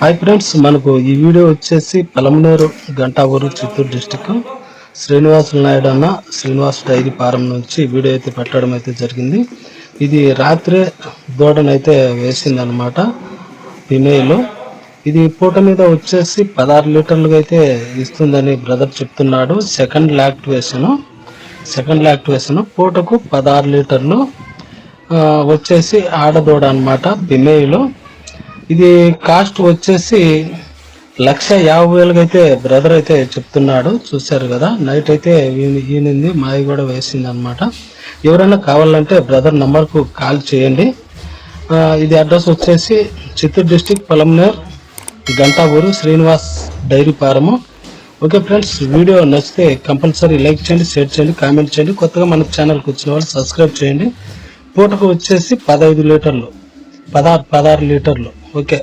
Hi friends మనకు ఈ video వచ్చేసి పలమనేరు గంటావూరు చిత్తూరు డిస్టిక్ శ్రీనివాసులు నాయుడు అన్న శ్రీనివాస్ డైరీ ఫారం నుంచి వీడియో అయితే పెట్టడం అయితే జరిగింది. ఇది రాత్రే దూడనైతే వేసిందనమాట ఫిమేల్ ఇది పూట మీద వచ్చేసి పదహారు లీటర్లుగా అయితే ఇస్తుందని బ్రదర్ చెప్తున్నాడు. సెకండ్ లాక్టివేషన్ సెకండ్ లాక్టివేషన్ పూటకు పదహారు లీటర్లు వచ్చేసి ఆడదూడ అనమాట ఫిమేల్ ఇది కాస్ట్ వచ్చేసి లక్ష యాభై వేలుగా అయితే బ్రదర్ అయితే చెప్తున్నాడు. చూశారు కదా నైట్ అయితే ఈనింది ఈయనింది కూడా వేసింది అనమాట ఎవరైనా కావాలంటే బ్రదర్ నంబర్కు కాల్ చేయండి. ఇది అడ్రస్ వచ్చేసి Chittoor district Palamaner Gantapuru Srinivas dairy farm. Okay friends video నచ్చితే కంపల్సరీ లైక్ చేయండి షేర్ చేయండి కామెంట్ చేయండి. కొత్తగా మన ఛానల్కి వచ్చిన వాళ్ళు సబ్స్క్రైబ్ చేయండి. పూటకు వచ్చేసి పదహైదు లీటర్లు పదహారు పదహారు లీటర్లు. ఓకే